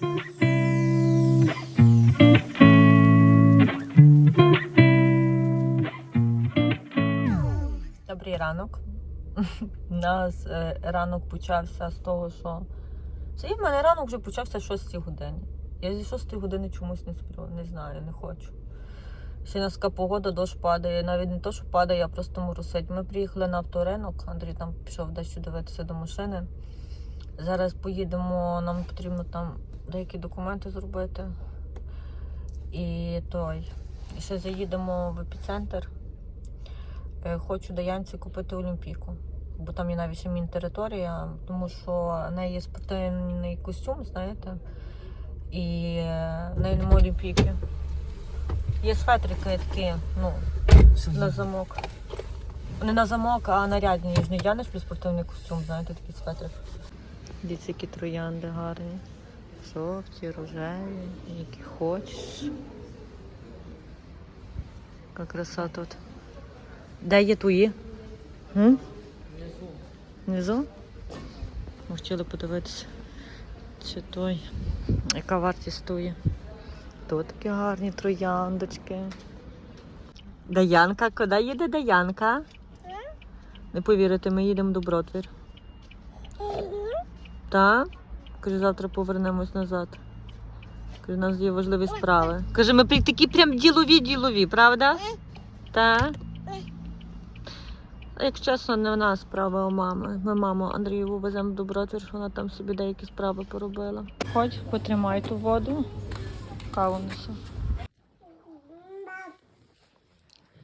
Добрий ранок. У нас е, ранок почався з того, що. Це і в мене ранок вже почався о 6 годині. Я зі 6 години чомусь не сплю, не знаю, не хочу. Ще у нас така погода, дощ падає. Навіть не то, що падає, а просто моросить. Ми приїхали на авторинок, Андрій там пішов дещо дивитися до машини. Зараз поїдемо, нам потрібно там деякі документи зробити. І той. І ще заїдемо в епіцентр. Е, Хочу Даянці купити Олімпійку. Бо там є навіть ще міні-територія, тому що в неї є спортивний костюм, знаєте, і е, в неї немає Олімпійки. Є светрики такі, ну, на замок. Не на замок, а нарядні. Я не вдягнеш спортивний костюм, знаєте, такий светрик. Дивіться, які троянди гарні. Жовті, рожеві, які хочеш. Яка краса тут. Де є твої? М? Внизу? Ми хотіли подивитися, чи той, яка вартість стоїть. Тут такі гарні трояндочки. Даянка, куди їде Даянка? Не повірите, ми їдемо до Бродвір. Так? Каже, завтра повернемось назад. Каже, у нас є важливі справи. Каже, ми такі прям ділові ділові, правда? Так? Як чесно, не в нас справа у мами. Ми маму Андрієву веземо до Бродвір, що вона там собі деякі справи поробила. Ходь, потримай ту воду. Каву несу.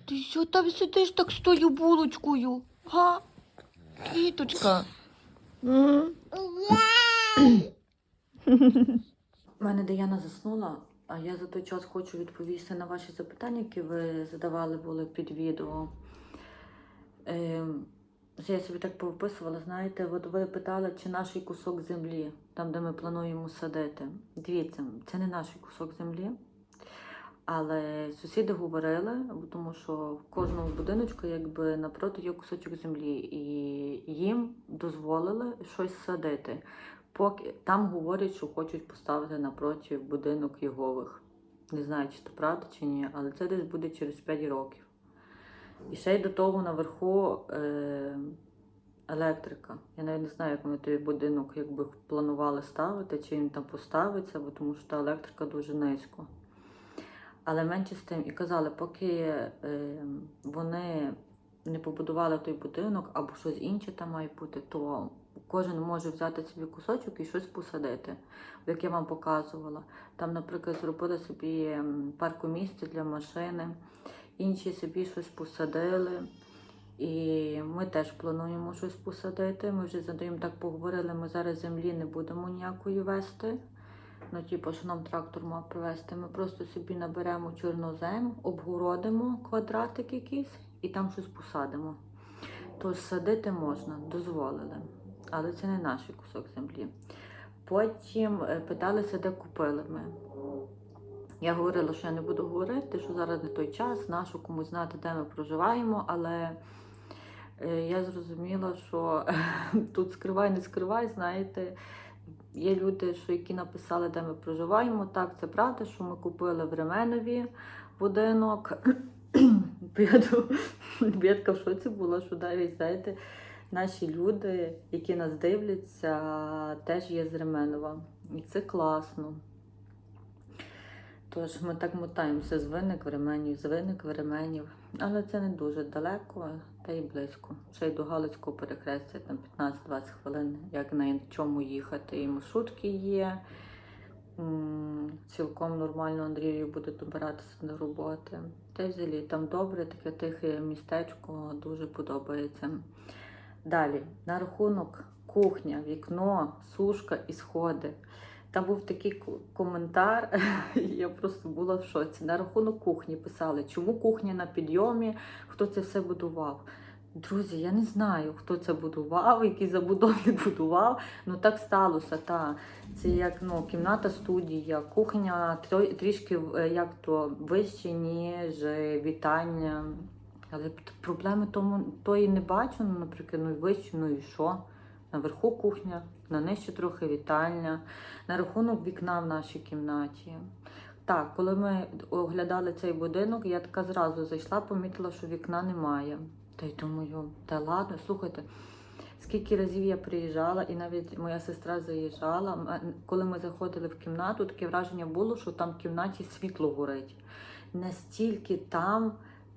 Ти що там сидиш так з тою булочкою? Га? Квіточка. У мене Даяна заснула, а я за той час хочу відповісти на ваші запитання, які ви задавали були під відео. Ем, я собі так повиписувала, знаєте, от ви питали, чи наш кусок землі, там, де ми плануємо садити. Дивіться, це не наш кусок землі. Але сусіди говорили, тому що в кожному будиночку якби напроти є кусочок землі, і їм дозволили щось садити. Поки там говорять, що хочуть поставити напроти будинок Єгових. Не знаю, чи це правда чи ні, але це десь буде через 5 років. І ще й до того наверху е, електрика. Я навіть не знаю, як вони той будинок якби планували ставити, чи він там поставиться, бо тому що та електрика дуже низько. Але менше з тим і казали, поки е, вони не побудували той будинок або щось інше там має бути, то кожен може взяти собі кусочок і щось посадити, як я вам показувала. Там, наприклад, зробили собі ем, паркомісце для машини, інші собі щось посадили. І ми теж плануємо щось посадити. Ми вже з Андрієм так поговорили, ми зараз землі не будемо ніякої вести. Ну, типу, що нам трактор мав привезти. Ми просто собі наберемо чорнозем, обгородимо квадратик якийсь і там щось посадимо. Тож садити можна, дозволили. Але це не наш кусок землі. Потім е, питалися, де купили ми. Я говорила, що я не буду говорити, що зараз не той час, нашу комусь знати, де ми проживаємо, але е, я зрозуміла, що тут скривай, не скривай, знаєте. Є люди, що які написали, де ми проживаємо. Так, це правда, що ми купили в Ременові будинок. Бєдка в шоці була, що навіть, знаєте, наші люди, які нас дивляться, теж є з Ременова. І це класно. Тож ми так мотаємося з виник в Ременів, з виник в. Але це не дуже далеко, та й близько. Ще й до Галицького перехрестя там 15-20 хвилин, як на чому їхати. І маршрутки є. Цілком нормально Андрію буде добиратися до роботи. Та й взагалі там добре, таке тихе містечко, дуже подобається. Далі, на рахунок кухня, вікно, сушка і сходи. Там був такий коментар, я просто була в шоці. На рахунок кухні писали, чому кухня на підйомі, хто це все будував. Друзі, я не знаю, хто це будував, який забудовник будував. Ну так сталося. Та. Це як ну, кімната студія, кухня трішки е, як то вище, ніж е, вітання. Але проблеми тому тої не бачу, ну, наприклад, ну вище, ну і що? Наверху кухня, на нижче трохи вітальня, на рахунок вікна в нашій кімнаті. Так, коли ми оглядали цей будинок, я така зразу зайшла, помітила, що вікна немає. Та й думаю, та ладно, слухайте, скільки разів я приїжджала, і навіть моя сестра заїжджала. Коли ми заходили в кімнату, таке враження було, що там в кімнаті світло горить. Настільки там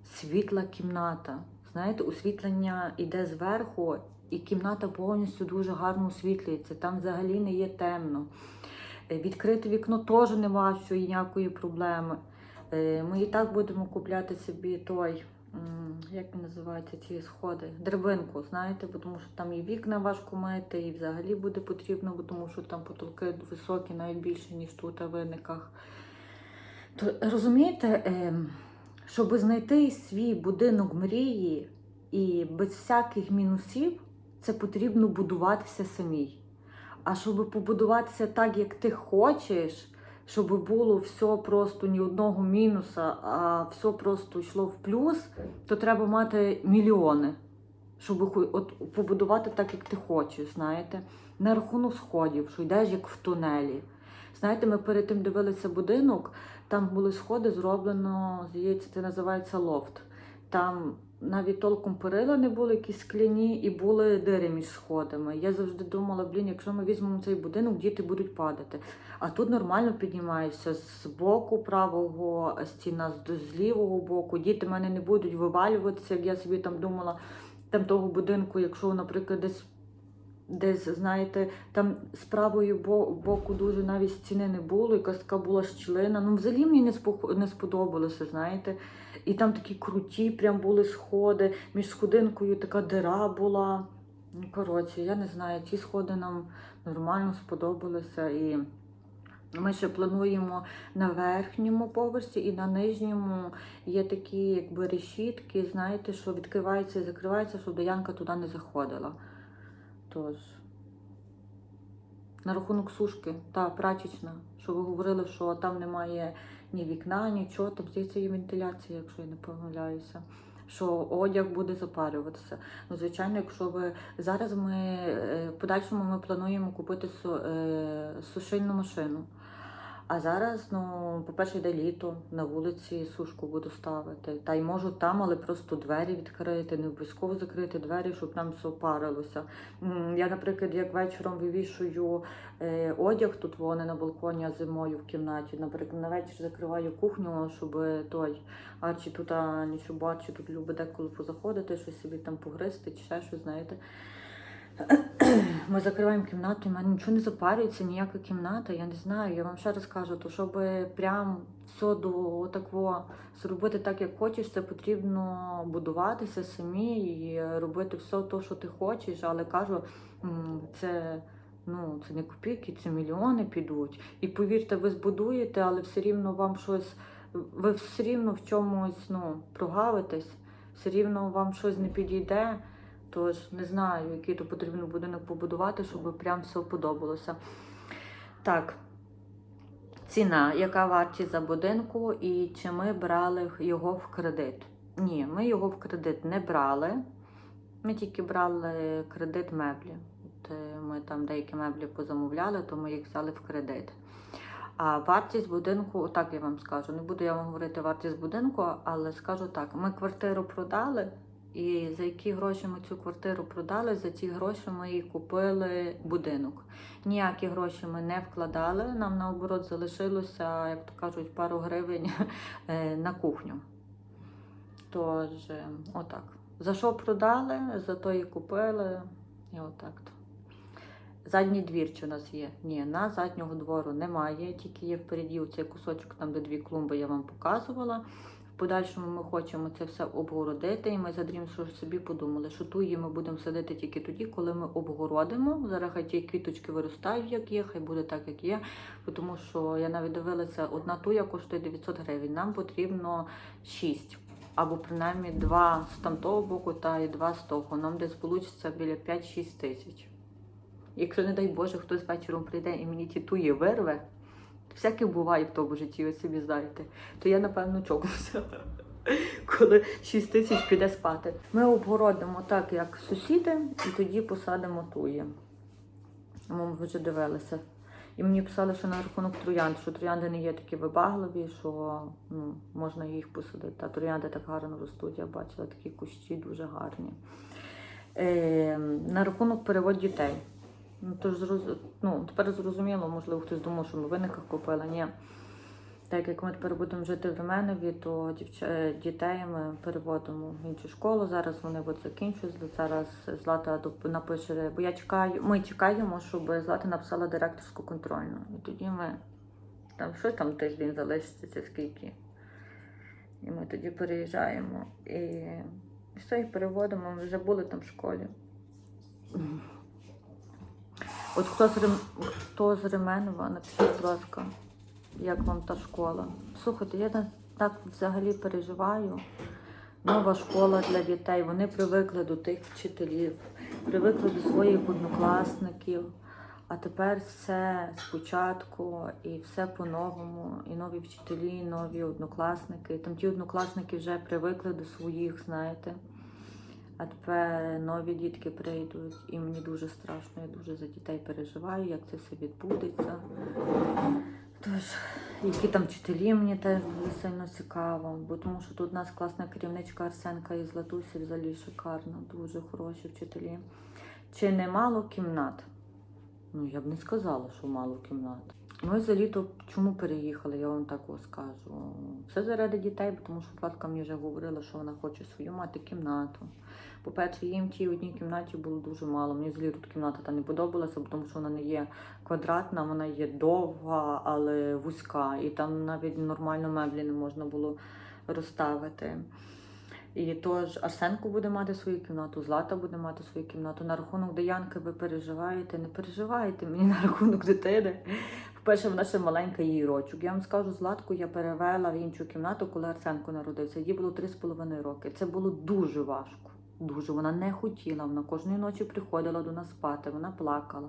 світла кімната. Знаєте, освітлення йде зверху, і кімната повністю дуже гарно освітлюється. Там взагалі не є темно. Е, Відкрити вікно теж не важчої ніякої проблеми. Е, Ми і так будемо купляти собі той, як він називається, ці сходи, драбинку, знаєте, тому що там і вікна важко мити, і взагалі буде потрібно, тому що там потолки високі, навіть більше, ніж тут у виниках. То розумієте, ем, щоб знайти свій будинок мрії і без всяких мінусів, це потрібно будуватися самій. А щоб побудуватися так, як ти хочеш, щоб було все просто ні одного мінуса, а все просто йшло в плюс, то треба мати мільйони, щоб от побудувати так, як ти хочеш, знаєте. На рахунок сходів, що йдеш як в тунелі. Знаєте, ми перед тим дивилися будинок, там були сходи, зроблено, здається, це називається лофт. Там навіть толком перила не були якісь скляні і були дири між сходами. Я завжди думала, блін, якщо ми візьмемо цей будинок, діти будуть падати. А тут нормально піднімаєшся з боку правого стіна, з, лівого боку. Діти мене не будуть вивалюватися, як я собі там думала, там того будинку, якщо, наприклад, десь. Десь, знаєте, там з правої бо- боку дуже навіть стіни не було, якась така була щілина. Ну, взагалі мені не, сподобалося, знаєте. І там такі круті прям були сходи, між сходинкою така дира була. Ну, коротше, я не знаю, ці сходи нам нормально сподобалися. І ми ще плануємо на верхньому поверсі і на нижньому є такі якби решітки, знаєте, що відкриваються і закриваються, щоб Янка туди не заходила. Тож, на рахунок сушки, та прачечна, що ви говорили, що там немає ні вікна, нічого, там здається є вентиляція, якщо я не помиляюся. Що одяг буде запарюватися. Ну, звичайно, якщо ви зараз ми е, в подальшому ми плануємо купити е, сушильну машину. А зараз, ну, по-перше, йде літо, на вулиці сушку буду ставити. Та й можу там, але просто двері відкрити, не обов'язково закрити двері, щоб нам все парилося. М, Я, наприклад, як вечором вивішую е, одяг тут вони на балконі, а зимою в кімнаті. Наприклад, на вечір закриваю кухню, щоб той Арчі тут нічого бачу, тут любить деколи позаходити, щось собі там погризти чи ще щось, знаєте. Ми закриваємо кімнату, в мене нічого не запарюється, ніяка кімната, я не знаю. Я вам ще раз кажу, то щоб прям все до такого зробити так, як хочеш, це потрібно будуватися самі і робити все те, що ти хочеш. Але кажу, це. Ну, це не копійки, це мільйони підуть. І повірте, ви збудуєте, але все рівно вам щось, ви все рівно в чомусь ну, прогавитесь, все рівно вам щось не підійде. Тож не знаю, який то потрібно будинок побудувати, щоб прям все подобалося. Так, ціна, яка вартість за будинку, і чи ми брали його в кредит? Ні, ми його в кредит не брали. Ми тільки брали кредит меблі. От е, ми там деякі меблі позамовляли, то ми їх взяли в кредит. А вартість будинку, отак я вам скажу, не буду я вам говорити вартість будинку, але скажу так: ми квартиру продали, і за які гроші ми цю квартиру продали, за ці гроші ми і купили будинок. Ніякі гроші ми не вкладали. Нам наоборот залишилося, як то кажуть, пару гривень е, на кухню. Тож, е, отак. За що продали, за то і купили. І отак. Задній двір чи у нас є? Ні, на заднього двору немає, тільки є впереді цей кусочок, там де дві клумби я вам показувала. Подальшому ми хочемо це все обгородити, і ми за Дрім собі подумали, що туї ми будемо садити тільки тоді, коли ми обгородимо. Зараз хай ті квіточки виростають, як є, хай буде так, як є. Тому що я навіть дивилася, одна туя коштує 900 гривень. Нам потрібно 6. Або принаймні два з тамтого боку та і два з того. Нам десь вийде біля 5-6 тисяч. Якщо, не дай Боже, хтось вечором прийде і мені ті туї вирве, всяке буває в тому житті, ви собі знаєте, то я, напевно, чокнуся, коли 6 тисяч піде спати. Ми обгородимо так, як сусіди, і тоді посадимо туї. Ми вже дивилися. І мені писали, що на рахунок троянд, що троянди не є такі вибагливі, що ну, можна їх посадити. А троянди так гарно ростуть, я бачила такі кущі дуже гарні. Е, на рахунок перевод дітей. Ну, тож, зроз- ну, тепер зрозуміло, можливо, хтось думав, що ми виниках купили. Ні. Так як ми тепер будемо жити в Ременові, то дівча... е, дітей ми переводимо в іншу школу. Зараз вони от закінчують. Зараз Злата напише, бо я чекаю, ми чекаємо, щоб Злата написала директорську контрольну. І тоді ми там щось там тиждень залишиться, чи скільки. І ми тоді переїжджаємо і все, і переводимо. Ми вже були там в школі. От хто з, Рем... хто з Ременова, напишіть, будь ласка, як вам та школа. Слухайте, я так взагалі переживаю. Нова школа для дітей. Вони привикли до тих вчителів, привикли до своїх однокласників. А тепер все спочатку і все по-новому. І нові вчителі, і нові однокласники. Там ті однокласники вже привикли до своїх, знаєте. А тепер нові дітки прийдуть, і мені дуже страшно, я дуже за дітей переживаю, як це все відбудеться. Тож, які там вчителі мені теж дуже сильно цікаво, бо тому що тут у нас класна керівничка Арсенка із Златусі взагалі шикарна, дуже хороші вчителі. Чи не мало кімнат? Ну, я б не сказала, що мало кімнат. Ми за літо чому переїхали, я вам так скажу. Все заради дітей, тому що Владка мені вже говорила, що вона хоче свою мати кімнату. По-перше, їм тій одній кімнаті було дуже мало. Мені взагалі тут кімната та не подобалася, бо тому що вона не є квадратна, вона є довга, але вузька. І там навіть нормально меблі не можна було розставити. І тож Арсенко буде мати свою кімнату, Злата буде мати свою кімнату. На рахунок Деянки ви переживаєте, не переживайте мені на рахунок дитини. По-перше, вона ще маленька її рочок. Я вам скажу, Златку я перевела в іншу кімнату, коли Арсенко народився. Їй було 3,5 роки. Це було дуже важко. Дуже вона не хотіла. Вона кожної ночі приходила до нас спати, вона плакала.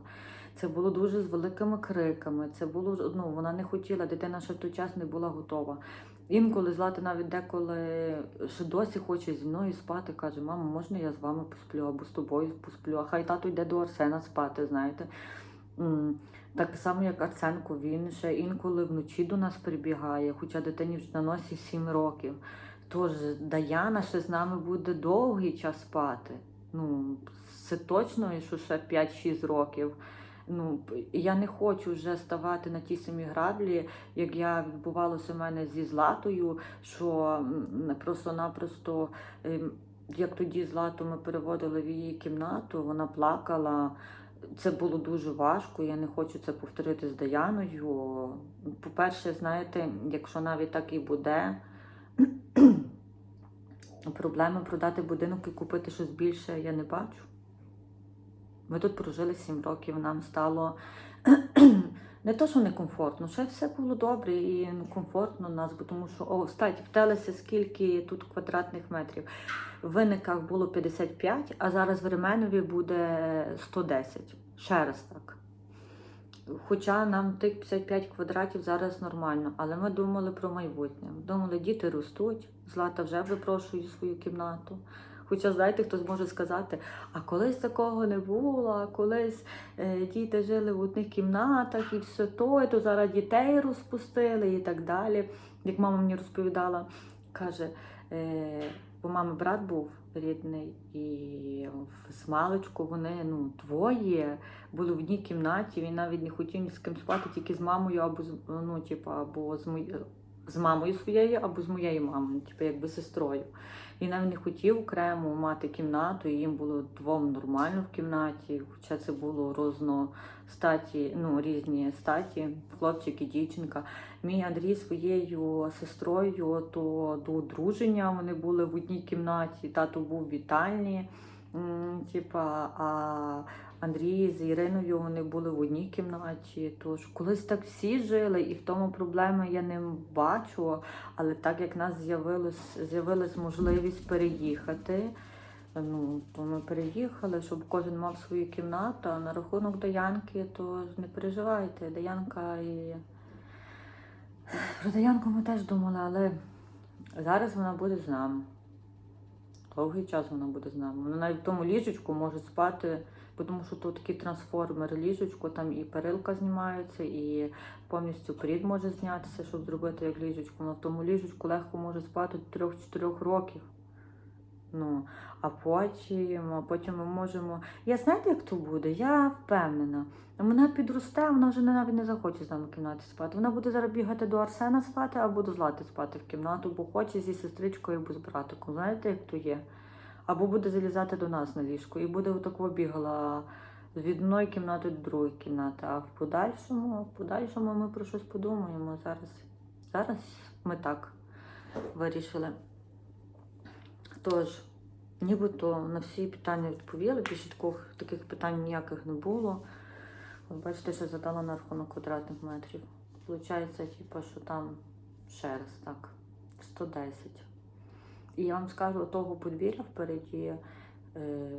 Це було дуже з великими криками. Це було ну, вона не хотіла, дитина ще в той час не була готова. Інколи Злата навіть деколи ще досі хоче зі мною спати, каже, мама, можна я з вами посплю або з тобою посплю, а хай тато йде до Арсена спати, знаєте. Так само, як Арсенко, він ще інколи вночі до нас прибігає, хоча дитині вже на носі 7 років. Тож Даяна ще з нами буде довгий час спати. Ну, це точно, що ще 5-6 років. Ну, я не хочу вже ставати на ті самі граблі, як я відбувалося в мене зі Златою, що просто-напросто, ем, як тоді Злату ми переводили в її кімнату, вона плакала. Це було дуже важко, я не хочу це повторити з Даяною. По-перше, знаєте, якщо навіть так і буде, проблеми продати будинок і купити щось більше я не бачу. Ми тут прожили 7 років, нам стало не то, що некомфортно, ще все було добре і ну, комфортно нас, бо тому що, о, статі, втелися, скільки тут квадратних метрів. В виниках було 55, а зараз в Ременові буде 110. Ще раз так. Хоча нам тих 55 квадратів зараз нормально, але ми думали про майбутнє. Думали, діти ростуть, Злата вже випрошує свою кімнату. Хоча, знаєте, хтось може сказати, а колись такого не було, а колись е, діти жили в одних кімнатах і все то, і то зараз дітей розпустили і так далі. Як мама мені розповідала, каже, е, бо мами брат був рідний, і в маличку вони ну, двоє були в одній кімнаті, він навіть не хотів ні з ким спати, тільки з мамою або ну, типу, або з моєю. З мамою своєю або з моєю мамою, типу якби сестрою. Він навіть не хотів окремо мати кімнату, і їм було двом нормально в кімнаті, хоча це було розно статі, ну, різні статі, хлопчик і дівчинка. Мій Андрій своєю сестрою то до одруження вони були в одній кімнаті, тато був в вітальні. Типа, а Андрій з Іриною вони були в одній кімнаті. Тож колись так всі жили, і в тому проблеми я не бачу. Але так як нас з'явилось, з'явилась можливість переїхати, ну, то ми переїхали, щоб кожен мав свою кімнату. А на рахунок Даянки, то не переживайте. Даянка і. Про Даянку ми теж думали, але зараз вона буде з нами. Довгий час вона буде з нами. Вона навіть в тому ліжечку може спати Тому що тут такий трансформер ліжечко, там і перилка знімається, і повністю прід може знятися, щоб зробити як ліжечко. На тому ліжечку легко може спати до 3-4 років. Ну, а потім, а потім ми можемо. Я знаєте, як то буде? Я впевнена. Вона підросте, вона вже навіть не захоче з нами в кімнаті спати. Вона буде зараз бігати до Арсена спати або до Злати спати в кімнату, бо хоче зі сестричкою або з братиком. Знаєте, як то є? Або буде залізати до нас на ліжко і буде отако бігала від одної кімнати до другої кімнати. А в подальшому, в подальшому ми про щось подумаємо. Зараз, зараз ми так вирішили. Тож, нібито на всі питання відповіли, більше таких, питань ніяких не було. От бачите, що задала на рахунок квадратних метрів. Получається, типу, що там ще раз так, 110. І я вам скажу, того подвір'я впереді, е,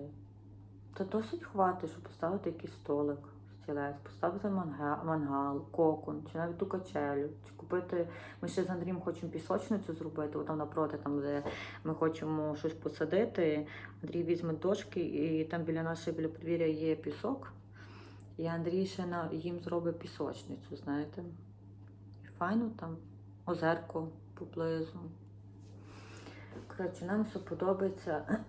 та досить хватить, щоб поставити якийсь столик, стілець, поставити манга, мангал, кокон, чи навіть ту качелю, чи купити. Ми ще з Андрієм хочемо пісочницю зробити, там напроти, там, де ми хочемо щось посадити. Андрій візьме дошки, і там біля нашої біля подвір'я є пісок. І Андрій ще на, їм зробить пісочницю, знаєте. Файно там, озерко поблизу. Коротше, нам все подобається.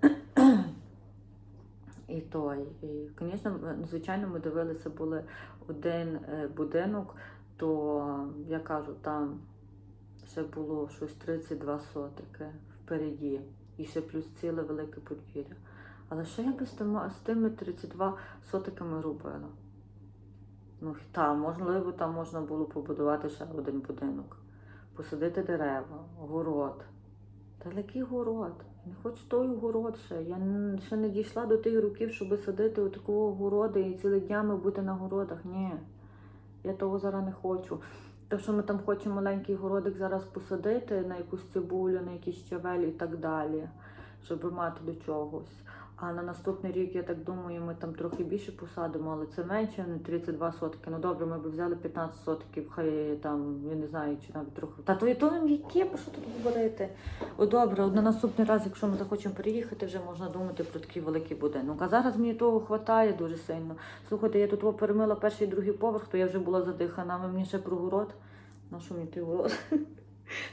І той. І, звісно, звичайно, ми дивилися, були один е, будинок, то я кажу, там ще було щось 32 сотики впереді. І ще плюс ціле велике подвір'я. Але що я би з тими 32 сотиками робила? Ну, та, можливо, там можна було побудувати ще один будинок, посадити дерева, город. Та який город? Не хоч той город ще. Я ще не дійшла до тих років, щоб садити у такого городу і цілими днями бути на городах. Ні. Я того зараз не хочу. То, що ми там хочемо маленький городик зараз посадити на якусь цибулю, на якісь щавелі і так далі, щоб мати до чогось. А на наступний рік, я так думаю, ми там трохи більше посадимо, але це менше, не 32 сотки. Ну добре, ми б взяли 15 сотків, хай там, я не знаю, чи навіть трохи. Та то і то яке, про що тут говорити? О, добре, на наступний раз, якщо ми захочемо переїхати, вже можна думати про такий великий будинок. А зараз мені того вистачає дуже сильно. Слухайте, я тут перемила перший і другий поверх, то я вже була задихана, мені ще про город. На що мені той город?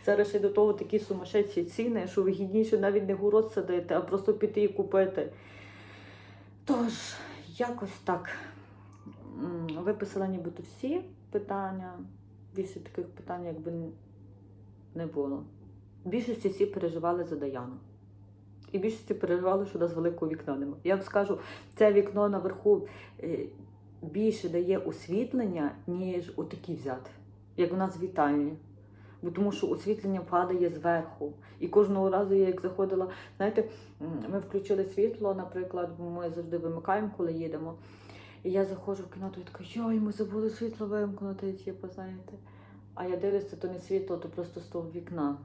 Зараз ще до того такі сумасшедші ціни, що вигідніше навіть не город садити, а просто піти і купити. Тож, якось так. Виписала нібито всі питання. Більше таких питань, якби не було. В більшості всі переживали за Даяну. І в більшості переживали, що у нас великого вікна немає. Я вам скажу, це вікно наверху е, більше дає освітлення, ніж отакі взяти, як у нас вітальні. Бо тому що освітлення падає зверху. І кожного разу, я як заходила, знаєте, ми включили світло, наприклад, ми завжди вимикаємо, коли їдемо. І я заходжу в кімнату і така, йой, ми забули світло вимкнути, типу, знаєте. А я дивлюся, то не світло, то просто того вікна.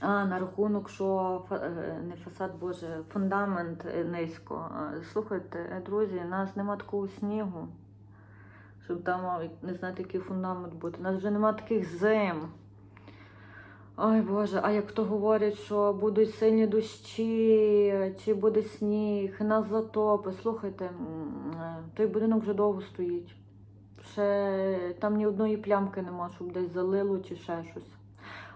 А, на рахунок, що е, не фасад, боже, фундамент е, низько. Слухайте, е, друзі, у нас нема такого снігу, щоб там не знати, який фундамент бути. У нас вже нема таких зим. Ой Боже, а як то говорять, що будуть сильні дощі, чи буде сніг, нас затопи. Слухайте, е, той будинок вже довго стоїть. Ще там ні одної плямки нема, щоб десь залило чи ще щось.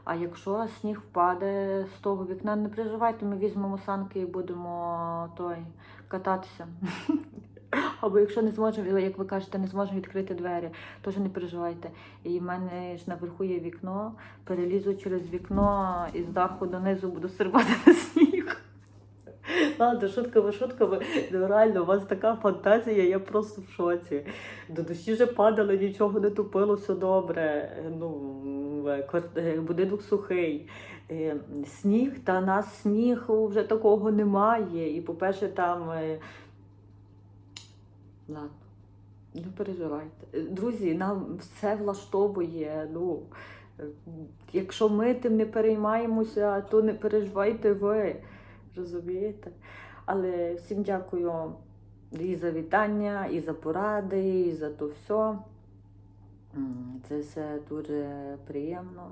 А якщо сніг впаде з того вікна, не переживайте, ми візьмемо санки і будемо той кататися. Або якщо не зможемо, як ви кажете, не зможемо відкрити двері, теж не переживайте. І в мене ж наверху є вікно, перелізу через вікно і з даху донизу буду стрибати на сніг. Ладно, шутками, шутками. Ну, реально, у вас така фантазія, я просто в шоці. До душі вже падали, нічого не тупило, все добре. Ну, е, е, будинок сухий. Е, Сніг, та нас сніг вже такого немає. І, по-перше, там. Ладно, не переживайте. Друзі, нам все влаштовує. Ну, якщо ми тим не переймаємося, то не переживайте ви. Розумієте? Але всім дякую і за вітання, і за поради, і за то все. Це все дуже приємно.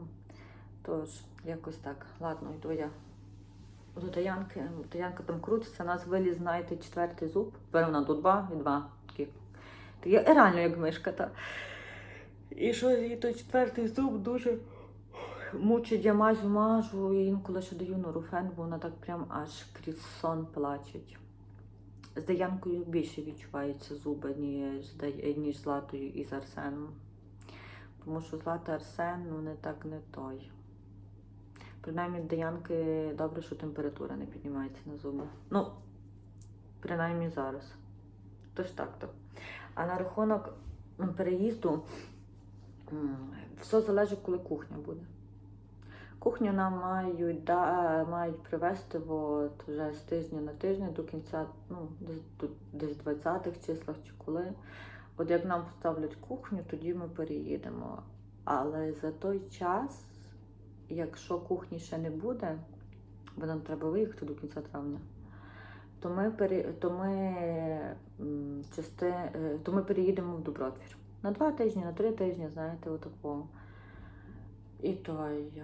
Тож, якось так. Ладно, йду я. До Таянки. Таянка там крутиться, нас виліз, знаєте, четвертий зуб. Тепер вона до два і два. Такі. Такі реально як мишка. Та. І що і той четвертий зуб дуже мучить, я мажу, мажу, і інколи ще даю нурофен, бо вона так прям аж крізь сон плачеть. З Даянкою більше відчуваються зуби, ніж, ніж з Златою і з Арсеном. Тому що Злата Арсен, ну не так не той. Принаймні в Даянки добре, що температура не піднімається на зуби. Ну, принаймні зараз. Тож так то. А на рахунок переїзду все залежить, коли кухня буде. Кухню нам мають, да, мають привезти от, вже з тижня на тиждень до кінця, ну, десь 20-х числах чи коли. От як нам поставлять кухню, тоді ми переїдемо. Але за той час, якщо кухні ще не буде, бо нам треба виїхати до кінця травня, то ми, пере, то ми, части, е, то ми переїдемо в Добротвір. На два тижні, на три тижні, знаєте, отакого. І той.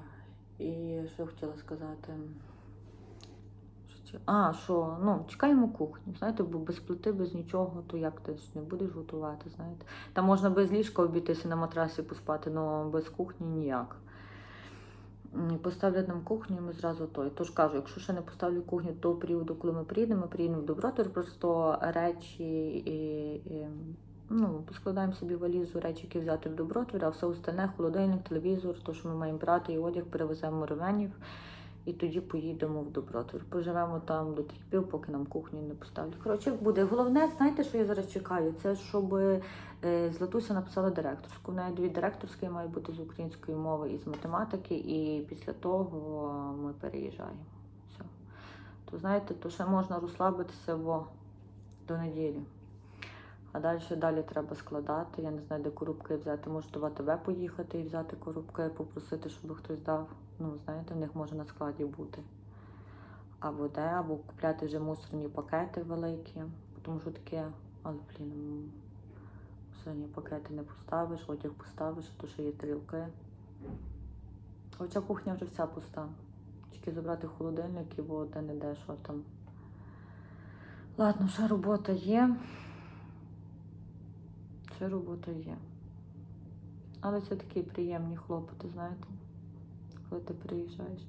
І що хотіла сказати? А, що, ну, чекаємо кухню, знаєте, бо без плити, без нічого, то як ти не будеш готувати, знаєте. Там можна без ліжка обійтися на матрасі поспати, але без кухні ніяк. Поставлять нам кухню, і ми зразу той. Тож кажу, якщо ще не поставлю кухню до періоду, коли ми приїдемо, ми приїдемо в добротор, просто речі і, і ну, поскладаємо собі валізу, речі, які взяти в добротор, а все остальне, холодильник, телевізор, то, що ми маємо брати, і одяг перевеземо ревенів, і тоді поїдемо в Добротвір. Поживемо там до тих пів, поки нам кухню не поставлять. Коротше, буде. Головне, знаєте, що я зараз чекаю? Це щоб е, Златуся написала директорську. В неї дві директорські має бути з української мови і з математики, і після того ми переїжджаємо. Все. То знаєте, то ще можна розслабитися бо до неділі. А далі далі треба складати. Я не знаю, де коробки взяти. Може до ВТБ поїхати і взяти коробки, попросити, щоб хтось дав. Ну, знаєте, в них може на складі бути. Або де, або купляти вже мусорні пакети великі, тому що таке, але блін, мусорні пакети не поставиш, одяг поставиш, то ще є тарілки. Хоча кухня вже вся пуста. Тільки забрати холодильник і вода не де, що там. Ладно, ще робота є. Ще робота є. Але це такі приємні хлопоти, знаєте, коли ти приїжджаєш.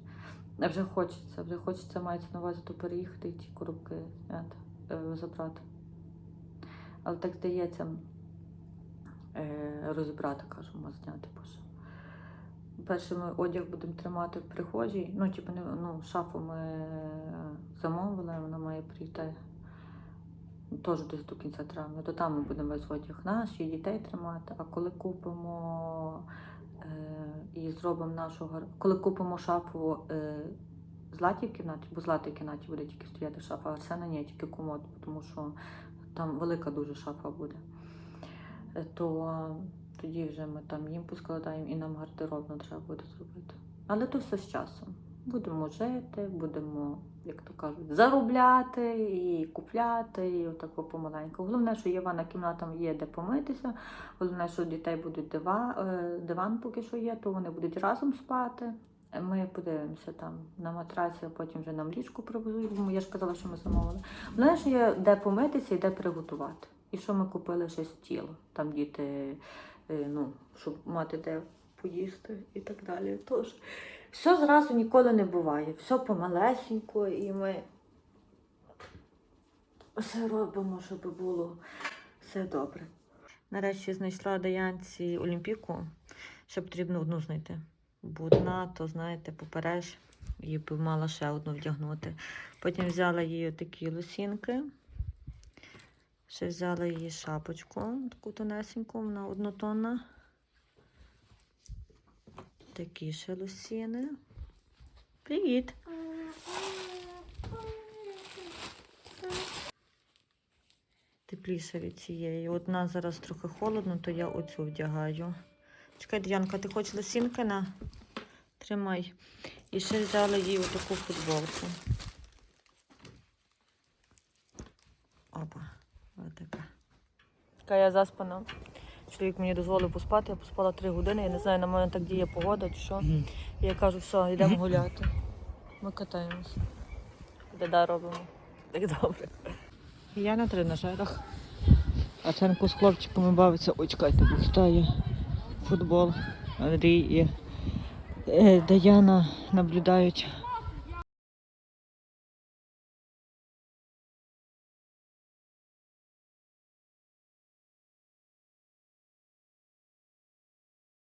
Вже хочеться, вже хочеться мається на увазі то переїхати і ті коробки е, забрати. Але так здається, е, розібрати, кажемо, зняти боже. Перше ми одяг будемо тримати в прихожій. Ну, типу, не, ну, шафу ми замовили, вона має прийти теж десь до кінця травня. То там ми будемо весь одяг наш і дітей тримати. А коли купимо е, і зробимо нашу гар... коли купимо шафу е, златі в кімнаті, бо златій кімнаті буде тільки стояти шафа, а Арсена ні, тільки комод, тому що там велика дуже шафа буде. Е, То тоді вже ми там їм поскладаємо і нам гардеробно треба буде зробити. Але то все з часом. Будемо жити, будемо, як то кажуть, заробляти і купляти, і отако помаленьку. Головне, що є ванна кімната, є де помитися. Головне, що у дітей будуть дива, е, диван поки що є, то вони будуть разом спати. Ми подивимося там на матрасі, а потім вже нам ліжку привезуть, бо я ж казала, що ми замовили. Головне, що є де помитися і де приготувати. І що ми купили ще стіл. Там діти, е, ну, щоб мати де поїсти і так далі. Тож, все зразу ніколи не буває. Все помалесенько, і ми все робимо, щоб було все добре. Нарешті знайшла Даянці Олімпіку. Ще потрібно одну знайти. Бо одна, то знаєте, попереж, її б мала ще одну вдягнути. Потім взяла їй такі лосінки. Ще взяла її шапочку, таку тонесеньку, вона однотонна. Такі ще лосіни. Привіт! Тепліше від цієї. Одна зараз трохи холодно, то я оцю вдягаю. Чекай, Діанка, ти хочеш лосінки на? Тримай. І ще взяла їй отаку футболку. Опа, отака. Така я заспана. Чоловік мені дозволив поспати, я поспала три години, я не знаю, на мене так діє погода чи що. І я кажу, все, йдемо гуляти. Ми катаємось. Біда робимо. Так добре. Я на тренажерах. А Ценку з хлопчиками бавиться, ой, чекайте, хтає футбол. Андрій і е, Даяна наблюдають